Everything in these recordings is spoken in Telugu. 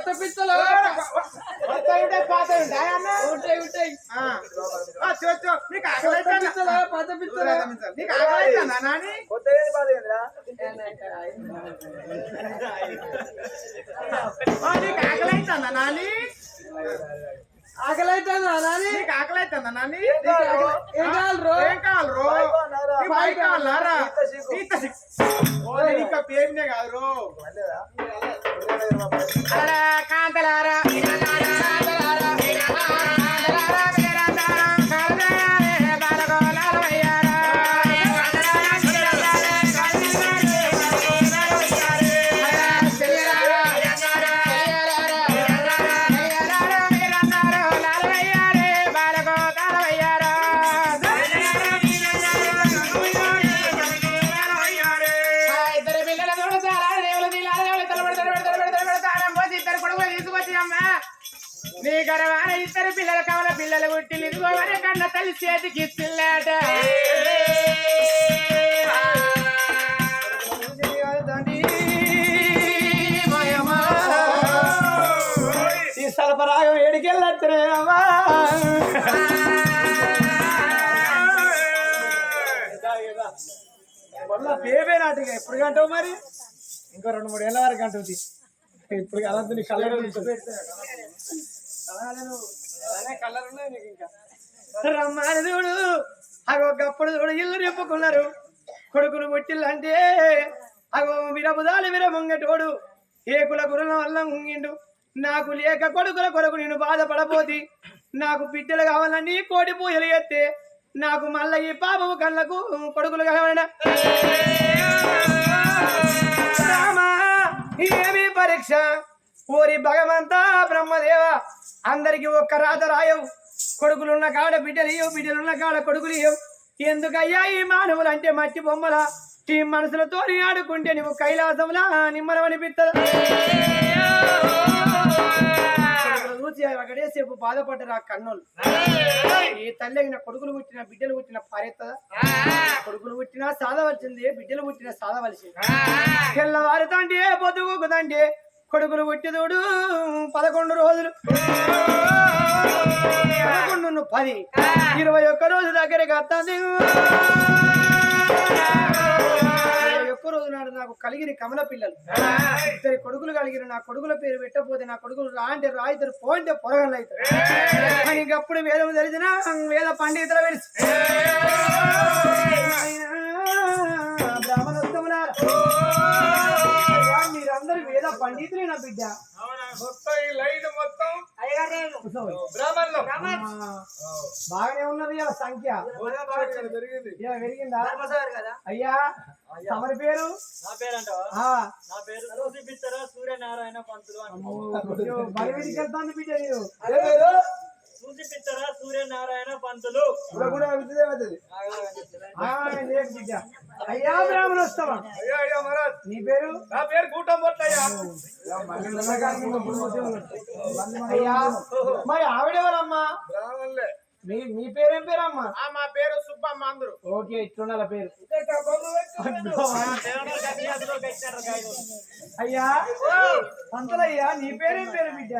కొత్త పిత్తలు కొత్తవి ఉంటాయి, పాతవి ఉంటాయి అన్న? ఉంటాయి ఉంటాయి ఆ. ఆ, చూ, చూ. నీకు ఆకలి కొత్త అవుతుందా? పిత్తలు కొత్త పిత్తలు నీకు ఆకలి అవుతుందా, నాని? ఆ, నీకు ఆకలి అవుతుందా, నాని? ఏం కావాలి రో ఏం కావాలి రో? పై కావాలారా? ఇంకా పేరునే కాదు రో. కాంతలారా, బేబే నాటిగా ఎప్పుడు కంటావు మరి? ఇంకో రెండు మూడు ఏళ్ళ వరకు అంటుంది ఇప్పుడు అలా నీ కలర్ కలర్ ఉన్నాయి నీకు ఇంకా చూడు అగో గప్పుడు చూడు ఇల్లు నింపుకున్నారు. కొడుకులు పుట్టిల్లంటే అగో విరబుదాలు విరబొంగటోడు ఏకుల గురుల వల్ల ఉంగిండు. నాకు లేక కొడుకుల కొరకు నేను బాధపడబోతి. నాకు బిడ్డలు కావాలని కోడి పూజలు ఎత్తే నాకు మళ్ళీ ఈ పాపము కళ్ళకు కొడుకులు కావాలన్నా రామా ఏమి పరీక్ష? ఓరి భగవంతా బ్రహ్మదేవ అందరికి ఒక్క రాత రాయవు. కొడుకులున్న కాడ బిడ్డలు ఇవ్వు బిడ్డలున్న కాడ కొడుకులు ఇవ్వు ఎందుకయ్యా ఈ మానవులు అంటే మట్టి బొమ్మల? ఈ మనసులతో ఆడుకుంటే నువ్వు కైలాసంలా నిమ్మలం అనిపిస్తుంది చూసి ఒకటేసేపు బాధపడ్డారు ఆ కన్నులు ఈ తల్లి నా కొడుకులు పుట్టిన బిడ్డలు పుట్టిన పారెత్తదా? కొడుకులు పుట్టినా సాధవలసింది బిడ్డలు పుట్టినా సాధవలసింది. తెల్లవారుతంటే పొద్దుగుకుదంటే కొడుకులు పుట్టిదోడు పదకొండు రోజులు. పదకొండు పది. ఇరవై ఒక్క రోజు దగ్గరికి వస్తాను ఒక్క రోజు నాడు నాకు కలిగిన కమల పిల్లలు. ఇద్దరి కొడుకులు కలిగిన నా కొడుకుల పేరు పెట్టకపోతే నా కొడుకులు రా అంటే రా ఇద్దరు పో అంటే పొరగలు అవుతారు కానీ ఇంకప్పుడు వేదం తెలిసిన వేద పండితుల వెలిసి. బ్రాహ్మణోత్తములారా మీరందరూ వేద పండితులే నా బిడ్డ బాగానే ఉన్నది ఇలా సంఖ్య. ఇలా పెరిగిందా. అయ్యా తమరి పేరు? నా పేరంటావా? ఆ, నా పేరు సూసిపిత్తర సూర్యనారాయణ పంతులు బలి వెళ్తాంది బిడ్డ సూసిపిత్తర సూర్యనారాయణ పంతులు. అయ్యా బ్రాహ్మణోత్సవం అయ్యా అయ్యా మహారాజ్. నీ పేరు? నా పేరు కూటం పొట్లయ్యా అయ్యా. మరి ఆవిడెవరమ్మా? బ్రాహ్మణులే. మీ మీ పేరేం పేరమ్మా? ఆ, మా పేరు సుబ్బమ్మ అందరు. ఓకే ఇట్లుండాల పేరు. అయ్యా పంతులయ్యా నీ పేరేం పేరు బిడ్డ?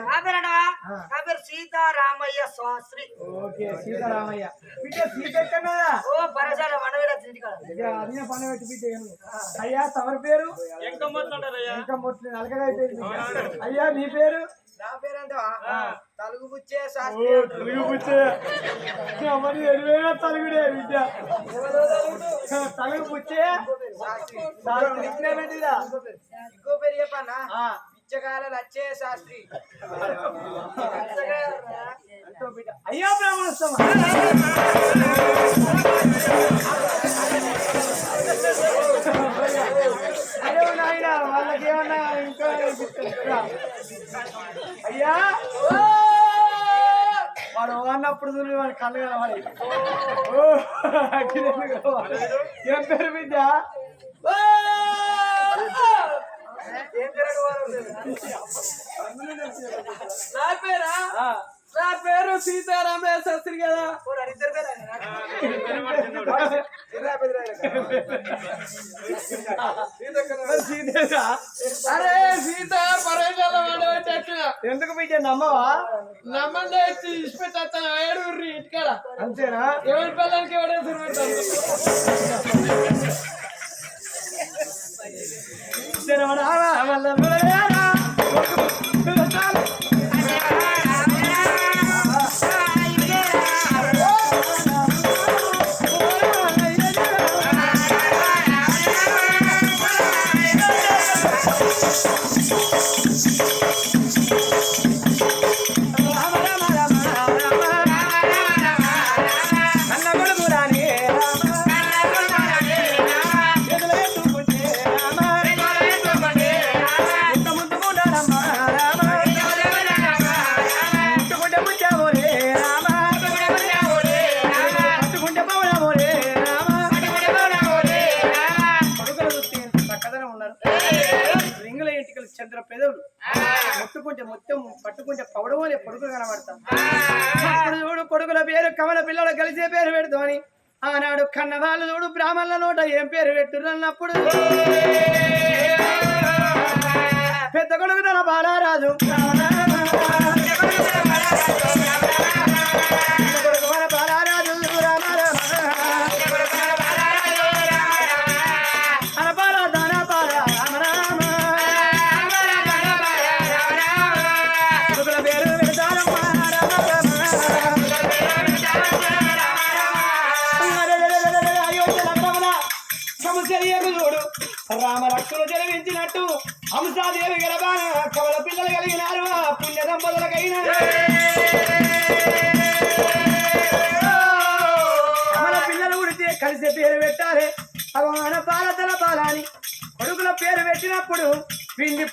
నా పేరు సీతారామయ్య శాస్త్రి. ఓకే సీతారామయ్య. బిడ్డ సీత ఎక్కడా? ఓ పరసాల అదే పని పెట్టి బిడ్డ. అయ్యా తమరి పేరు? మొట్లు నలకడైతే అయ్యా. నీ పేరు నా పేరంటవా తలుగు బుచ్చే ఓ, తెలుగు పుచ్చే. మరి తలుగుడే బిడ్డ. తలుగు పుచ్చే శాస్త్రి. ఇంకో పేరు చెప్పన్నా ఆ, పిచ్చకాయల లచ్చే శాస్త్రి. అయ్యా బ్రాహ్మణోత్సవం నాయనా ఏమన్నా ఇంకా? అయ్యా. వాడు అన్నప్పుడు చూడు వాడి కళ్ళు కలవాలి. ఏం పేరు బిడ్డ? నా పేరా? నా పేరు సీతారామయ్య శాస్త్రి కదా? అరే సీత ఎందుకు బిడ్డ నమ్మవా? నమ్మండి ఏడుగురు ఇంటికాడ. అంతేనా? ఎవరి పిల్లలకి సురపెడతాను ఏం పేరు పెట్టురన్నప్పుడు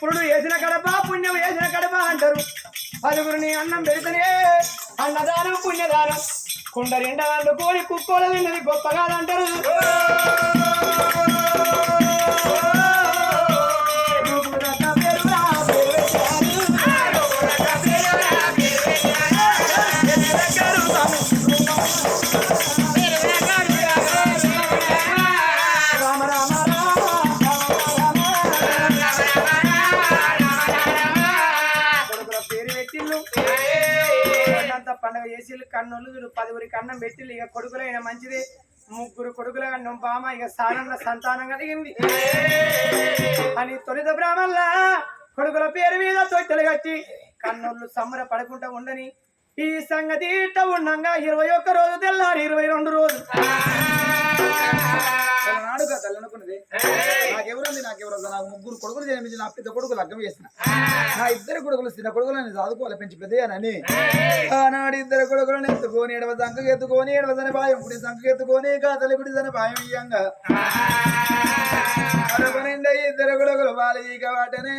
పురుడు వేసిన కడప పుణ్యం వేసిన కడప అంటారు. పలుగురిని అన్నం పెడితేనే అన్నదానం పుణ్యదానం. కుండ నిండా కోడి కుక్కోల విన్నది గొప్పగా అంటారు. ముందు కన్నులు చూడు అన్నం పెట్టిల్లు. ఇక కొడుకులైన మంచిది. ముగ్గురు కొడుకుల కన్నా బామ ఇక స్థానంలో సంతానం కలిగింది. అని తొలిత బ్రాహ్మణ కొడుకుల పేరు మీద తొట్టెలు కట్టి కన్నోళ్ళు సంబర పడకుండా ఉండని ఈ సంగతి ఇట్ట ఉండంగా ఇరవై ఒక్క రోజు తెల్లారి ఇరవై రెండు రోజు. నాడుగా తల్లనుకున్నది. నాకెవరంది? నాకెవరు నాకు ముగ్గురు కొడుకులు జన్మించి నా పెద్ద కొడుకు లగ్గం చేసిన. నా ఇద్దరు కొడుకులు చిన్న కొడుకులని చదువుకోవాలి పెంచి పెద్దయానని ఆనాడు ఇద్దరు కొడుకులను ఎత్తుకొని ఎడవ సంఖకు ఎత్తుకొని ఎడవ సని పాయం కుడి సంఖకు ఎత్తుకొని కాతలి కుడి సని పాయం ఇయ్యంగా నిండా ఇద్దరు కొడుకులు బాలీక వాటనే.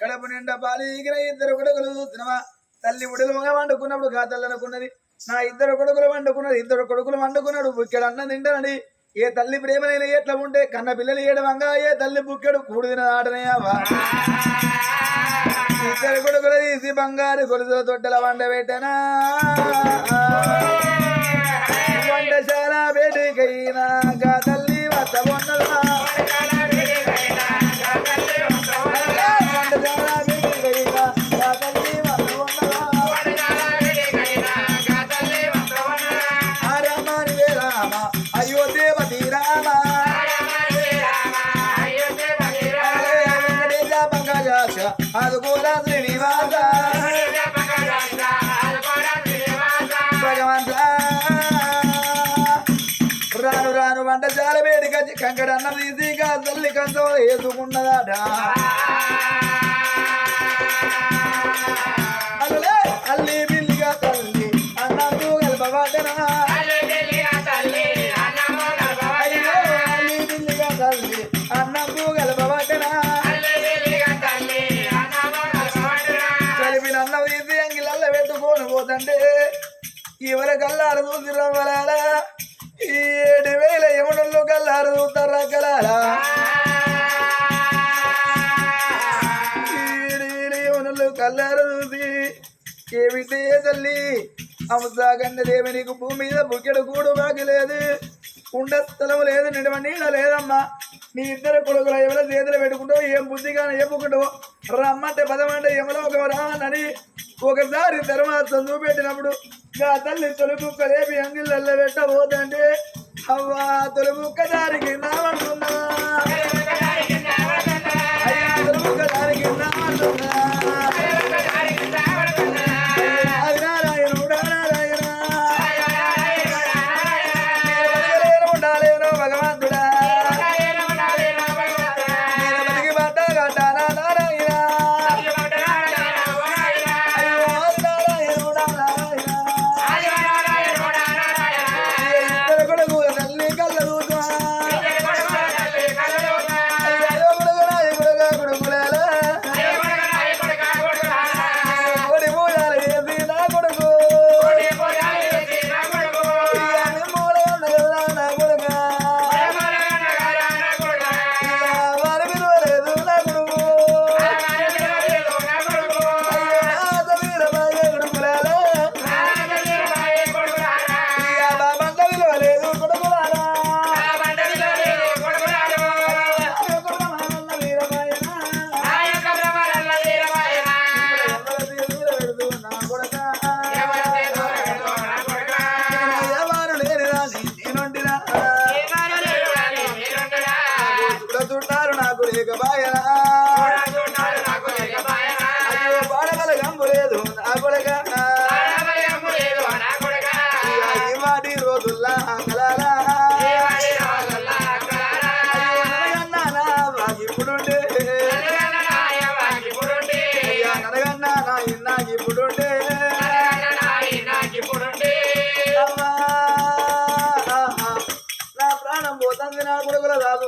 కడుపు నిండా బాలీకిన ఇద్దరు కొడుకులు చూసినవా? తల్లి ఉడిలో వండుకున్నప్పుడు కాతలు అనుకున్నది నా ఇద్దరు కొడుకులు వండుకున్నాడు ఇద్దరు కొడుకులు వండుకున్నాడు బుక్కెడు అన్నం తింటానని ఏ తల్లి ప్రేమనైనా ఎట్లా ఉంటే కన్న పిల్లలు ఏడవంగా ఏ తల్లి బుక్కెడు కూడిన ఆటనే ఇద్దరు కొడుకులు తీసి బంగారు గొలుసుల తొట్టెల వండ పెట్టనా? వంటశాల చాలా గా తల్లి వద్ద ఉన్నదా వేసుకున్నదాట అల్లే అల్లి బిల్లిగా తల్లి అన్నందు కలపబడ్డనా అయ్యో అల్లి కలిపిన అన్నం తీసి అంగిలల్ల పెట్టుకొని పోతంటే కల్లారు చూసి రవ్వలారా ఈ ఏడు వేల యమునల్లో కల్లారు చూస్తారా ఏమిటే తల్లి. అమసాగండ దేవి నీకు భూమి మీద బుక్కెడు కూడు బాకి లేదు ఉండ స్థలం లేదు నిడమ నీడ లేదమ్మా. నీ ఇద్దరు కొడుకులు ఎవరో చేతులు పెట్టుకుంటావు ఏం బుద్ధిగా చెప్పుకుంటావు రమ్మంటే పదమంటే ఎవరో ఒక రానని ఒకసారి తర్వాత చూపెట్టినప్పుడు నా తల్లి తొలిముక్క రేపి అంగిళ్ళల్లో పెట్టబోతంటే అవ్వా తొలిముక్క దారికి నామంటున్నా.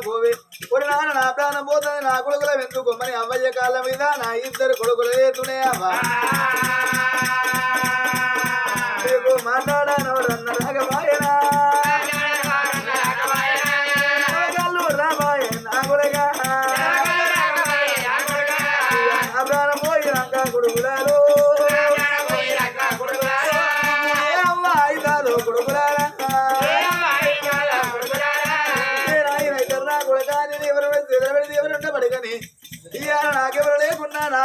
పోవే ఒరి నాన్న నా ప్రాణం పోతుంది నా కొడుకుల వెందుకోమని అవ్వయ్య కాళ్ళ మీద నా ఇద్దరు కొడుకులు వేతునే అవ్వా నీకు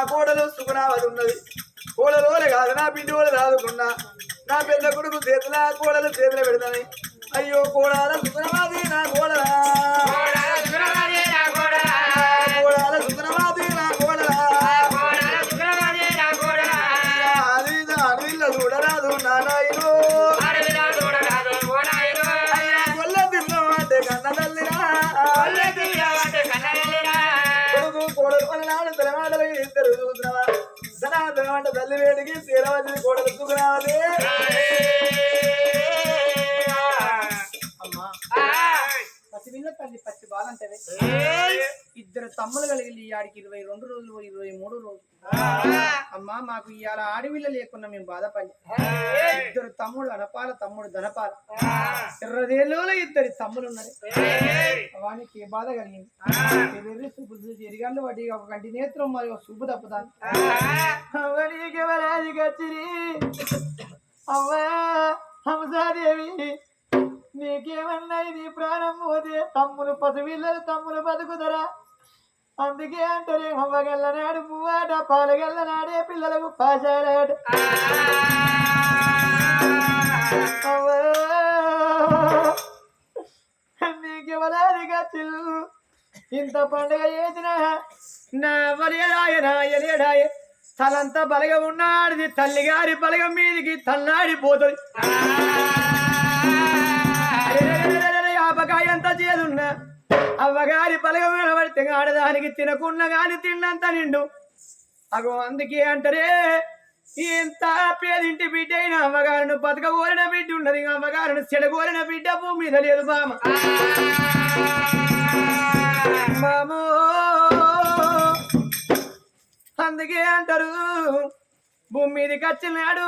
కోడలు సుఖనావది ఉన్నది. కోడలోలే కాదు నా పిండి వాళ్ళు రాదుకున్నా. నా పెద్ద కొడుకు చేతుల కోడలు చేతులు పెడతాని. అయ్యో కోడాల సుఖనవాది నా కోడలా. ఇరవై మూడు రోజులు. అమ్మా మాకు ఇవాళ ఆడవిల్ల లేకున్నా మేము బాధపడి ఇద్దరు తమ్ముడు అనపాల తమ్ముడు ధనపాల. ఎర్రదేళ్ళలో ఇద్దరు తమ్ములు ఉన్నారు వానికి ఏ బాధ కలిగింది? చూపు చూసి ఎరిగాళ్ళు వాటి ఒక కంటి నేత్రం మరి ఒక చూపు తప్పుతాను అవ్వా హంసాదేవి నీకేమన్నా నీ ప్రాణం పోతే తమ్ములు పసిపిల్లలు తమ్ములు బతుకుదరా అందుకే అంటారే అవ్వగల్లనాడు పువ్వాట పాలగల్లనాడే పిల్లలకు పాశాడాట అవ్వా. చిల్లు? ఇంత పండుగ చేసిన నా వరియడాయ నాయలేడాయ తలంతా బలగ ఉన్నాడిది తల్లిగారి బలగం మీదికి తల్లాడిపోతుంది ఆపకాయ ఎంత చేదున్నా. అవ్వగారి బలగం నిలబడితే ఆడదానికి తినకున్న గాని తిన్నంత నిండు. అగో అందుకే అంటారే ఎంత పేదింటి బిడ్డ అయిన అమ్మగారును బతకగోరిన బిడ్డ ఉన్నది. అమ్మగారును చెడగోరిన బిడ్డ భూమి మీద లేదు బామ. మామో అందుకే అంటారు భూమి మీదకి వచ్చినాడు.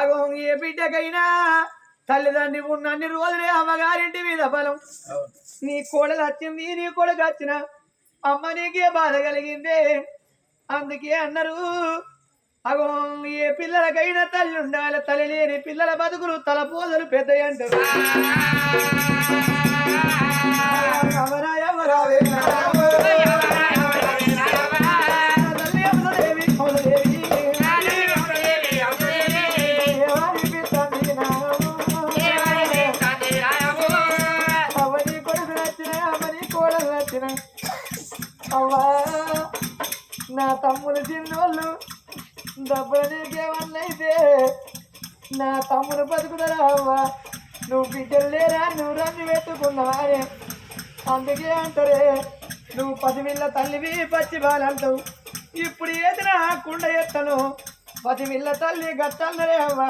అగో ఏ బిడ్డకైనా తల్లిదండ్రి ఉన్న అన్ని రోజులే అమ్మగారింటి మీద బలం. నీ కోడలు వచ్చింది నీ కొడుకు వచ్చిన అమ్మ నీకే బాధ కలిగిందే. అందుకే అన్నారు అగో ఏ పిల్లలకైనా తల్లి ఉండాలి తల్లి లేని పిల్లల బతుకులు తలపోదలు పెద్ద అంటారు. తమ్ముడు చిన్నోళ్ళు. డబ్బులు నీకేమన్నైతే నా తమ్ముడు బతుకుదరా అవ్వ నువ్వు బిడ్డలు లేరా? నువ్వు రంగు పెట్టుకున్నావే అందుకే అంటారే నువ్వు పసివిల్ల తల్లివి పచ్చి బాలంటావు ఇప్పుడు ఏదినా కుండ ఎత్తను? పసివిల్ల తల్లి గట్టన్నరే అవ్వ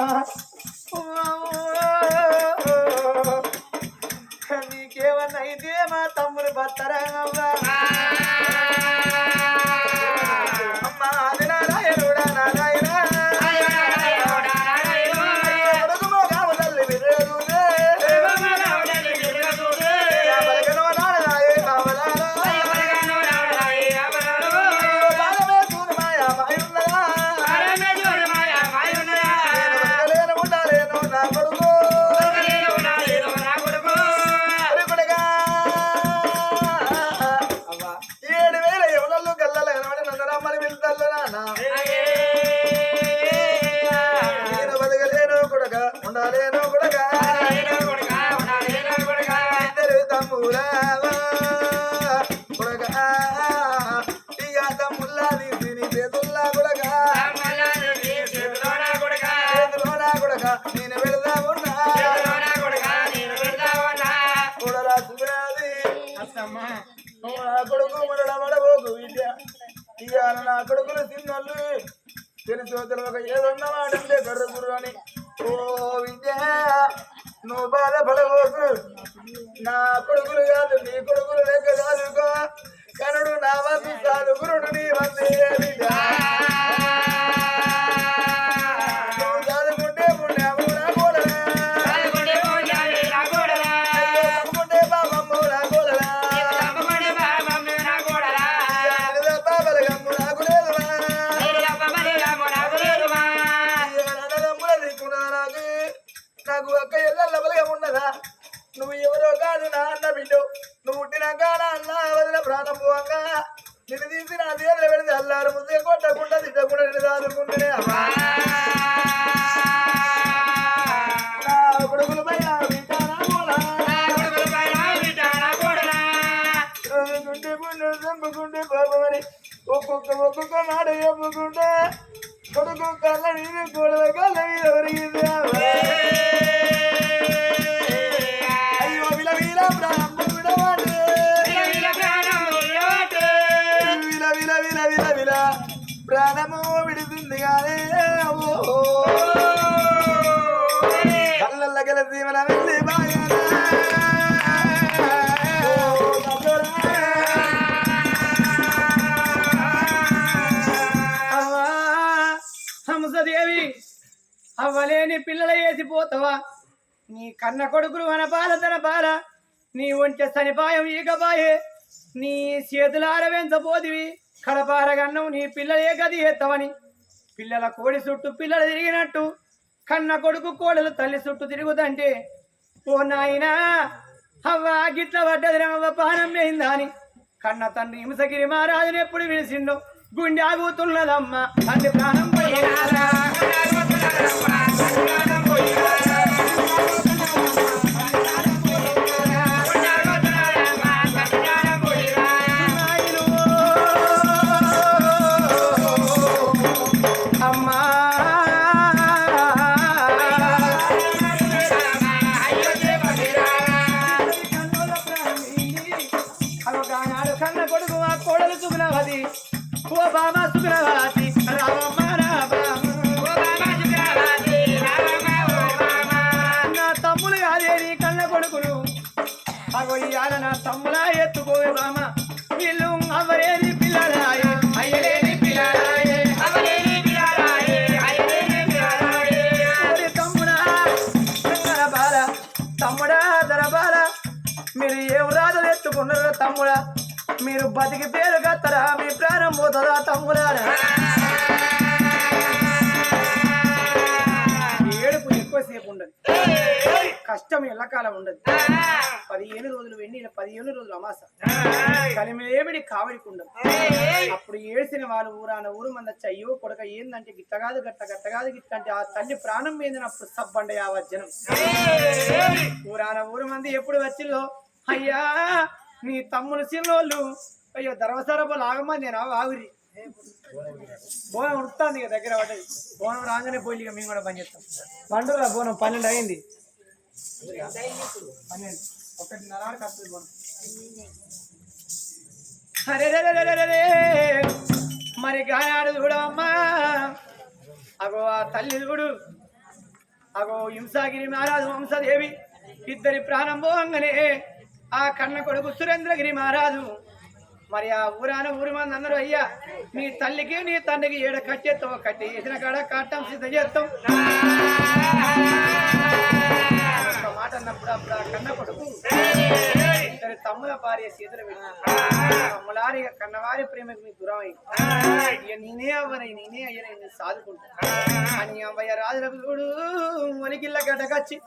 గలసిందిగానే కళ్ళ గల జీవన వెళ్ళి బాగా దేవి అవ్వలేని పిల్లల వేసిపోతావా నీ కన్న కొడుకులు వనపాల తన పాల నీ ఒంటె సనిపాయం ఈగపాయే నీ చేతులార వెంచబోదివి కడపారగన్నం నీ పిల్లలే గది ఎత్తవని. పిల్లల కోడి చుట్టు పిల్లలు తిరిగినట్టు కన్న కొడుకు కోడలు తల్లి చుట్టూ తిరుగుదంటే ఓ నాయనా అవ్వా గిట్ల పడ్డదిరవ్వ పానం అని కన్న తండ్రి హింసగిరి మహారాజుని ఎప్పుడు విడిసిండో గుండె ఆగుతున్నదమ్మా అది ప్రాణం పోయినారా? తమ్ముడా మీరు బతికి పేరు కత్తరా మీ ప్రాణం పోతుందా తమ్ముడా ఏడుపు ఎక్కువసేపు ఉండదు. కష్టం ఎల్లకాలం ఉండదు. పదిహేను రోజులు వెండి పదిహేను రోజులు అమాస. కలిమిలేమిడి కావడికి ఉండదు అప్పుడు ఏడ్చిన వాళ్ళు ఊరాన ఊరు మందచ్చ అయ్యో కొడక ఏందంటే గిట్టగాదు గట్ట గట్టగాదు గిట్ట అంటే ఆ తల్లి ప్రాణం మీద అప్పుడు సబ్బండి ఆ ఊరాన ఊరు మంది ఎప్పుడు వచ్చిందో అయ్యా నీ తమ్ముడు చిన్నోళ్ళు. అయ్యో ధర్మసరపు లాగమ్మా నేను ఆగురి. బోనం ఉంటుంది ఇక దగ్గర పడ్డది బోనం రాగానే పోయి ఇక మేము కూడా పని చేస్తాం. పండుగ బోనం పన్నెండు అయింది. పన్నెండు. ఒకటిన్నర వరకు బోనం. అరే మరి గాయాడు చూడమ్మా అగో ఆ తల్లి చూడు అగో హింసాగిరి మహారాజు వంశదేవి. ఇద్దరి ప్రారంభం పోగానే. ఆ కన్న కొడుకు సురేంద్రగిరి మహారాజు. మరి ఆ ఊరాన ఊరి మంది అందరూ అయ్యా నీ తల్లికి నీ తండ్రికి ఏడ కట్టేస్తావు కట్టి వేసిన కాడ కట్టం సిద్ధం చేస్తాం మాట అన్నప్పుడు అప్పుడు ఆ కన్న కొడుకు ఇద్దరి తమ్ముల భార్య చేతులు పెట్టి తమ్ములారి కన్నవారి ప్రేమకు మీ దూరం అయ్యి నేనే అవ్వనై నేనే అయ్యనై నేను సాదుకుంటా. అని అమ్మయ్య రాజులకు చూడు ఒలికిల్ల గడ్డకొచ్చి.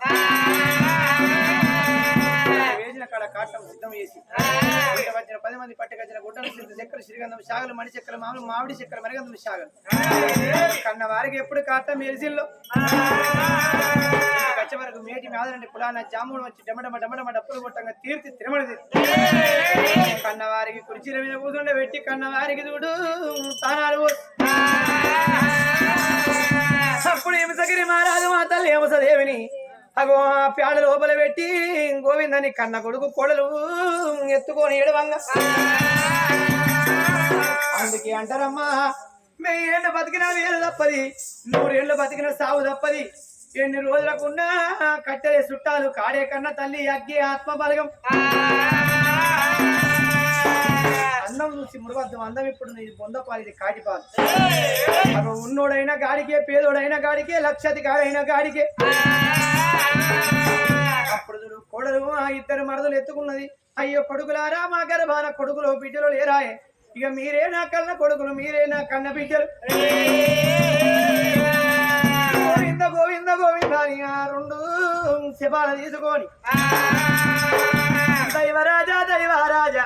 వేసిన కాడ కాటం సిద్ధం చేసి. వచ్చిన పది మంది పట్టుకొచ్చిన గుడ్డలు చింత చక్కెర శ్రీగంధం శాగలు మణి చక్కెర మామూలు మామిడి చక్కెర మరిగంధం శాగలు కన్న వారికి ఎప్పుడు కాటం మెరిసిల్లో వచ్చే వరకు మేటి మేదలండి పులాన జాముడు వచ్చి డమడమ డమడమ డప్పులు కొట్టంగా తీర్చి తిరుమల కన్నవారికి కుర్చీల మీద కూర్చుండే పెట్టి కన్నవారికి చూడు తానాలు. అప్పుడు హింసగిరి మహారాజు మా తల్లి అగో ఆ పేడ లోపల పెట్టి గోవిందని కన్న కొడుకు కొడలు ఎత్తుకొని ఏడవంగా. అందుకే అంటారమ్మా వెయ్యేళ్ళు బతికినా వేలు తప్పది నూరేళ్ళు బతికిన సావు తప్పది. ఎన్ని రోజులకున్నా కట్టెలే చుట్టాలు కాడే కన్నా తల్లి అగ్గి ఆత్మ బలగం అందం చూసి ముడవద్దు అందం ఇప్పుడు నీ బొందపాలి ఇది కాటిపాలు. అగో ఉన్నోడైనా గాడికే పేదోడైనా గాడికే లక్షాధికారైన గాడికే. అప్పుడు చూడు కోడలు ఆ ఇద్దరు మరదలు ఎత్తుకున్నది. అయ్యో కొడుకులారా మా గర్భాన కొడుకులు బిడ్డలు లేరాయే. ఇక మీరే నా కన్న కొడుకులు మీరే నా కన్న బిడ్డలు. గోవింద గోవింద గోవింద అని ఆ రెండు శివాల తీసుకొని. దైవరాజా దైవరాజా.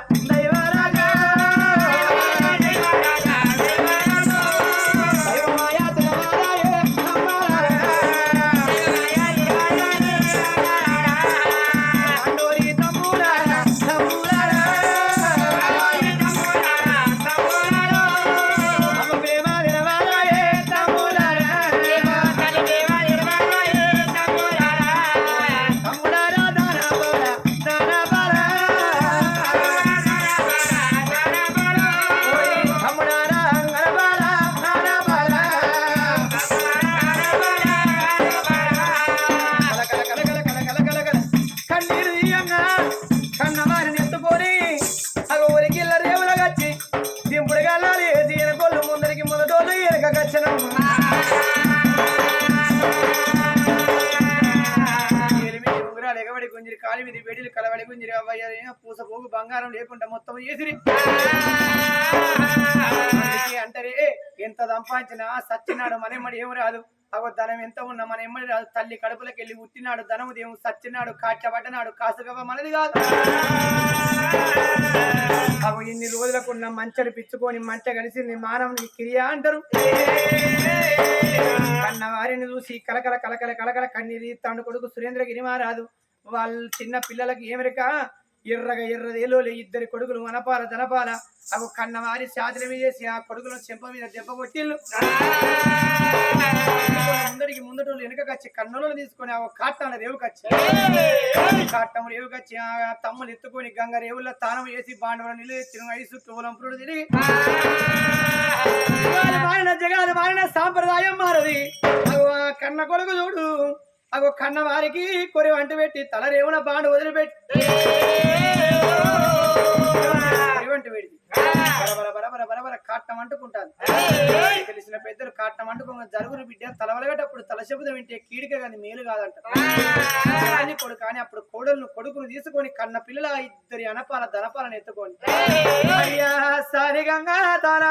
అవ్వయ్య పూస పోగు బంగారం లేకుండా మొత్తం చేసిరి అంటారే ఎంత సంపాదించినా సచ్చినాడు మనెమ్మడి ఏం రాదు. అగో ధనం ఎంత ఉన్నా మన ఎమ్మడి రాదు. తల్లి కడుపులోకి వెళ్ళి ఉట్టినాడు ధనము దేవు సచ్చినాడు కాచబడ్డనాడు కాసుగవ మనది కాదు. అగో ఇన్ని రోజులకున్న మంచని పిచ్చుకొని మంట కలిసింది మానవుని కిరియా అంటారు. కన్న వారిని చూసి కలకల కలకల కలకల కన్నీరు తండు కొడుకు సురేంద్రగిరి మారాదు వాళ్ళు చిన్న పిల్లలకి ఏమరిక ఎర్రగా ఎర్రదేలో ఇద్దరి కొడుకులు వనపాల ధనపాల అవి కన్నవారి సాధన మీద చేసి ఆ కొడుకులను చెంప మీద దెబ్బ కొట్టిల్లు ముందడికి ముందటోళ్ళు వెనుకకొచ్చి కన్నులను తీసుకొని ఆ కాట్టాల రేవుకొచ్చి. కాట్టం రేవుకొచ్చి ఆ తమ్ములు ఎత్తుకొని గంగ రేవుల్లో తానం చేసి బాండవరం నిలదెచ్చిన ఐసు తువలంపుడు తిరిగి జగాలు మారిన జగాలు మారిన సాంప్రదాయం మారది. కన్న కొడుకు చూడు. అగో కన్న వారికి కొరి వంట పెట్టి తల రేవున బాండు వదిలిపెట్టి. వంట అంటుకుంటాను తెలిసిన పెద్దలు కాటం అంటుకున్న జరుగురు బిడ్డ తలవలగేటప్పుడు తల శబ్దం వింటే కీడిక కానీ మేలు కాదంట. కానీ కొడుకు కానీ అప్పుడు కోడలను కొడుకును తీసుకొని కన్న పిల్లల ఇద్దరి అనపాల ధనపాలను ఎత్తుకొని. అయ్యా సారిగంగా దాన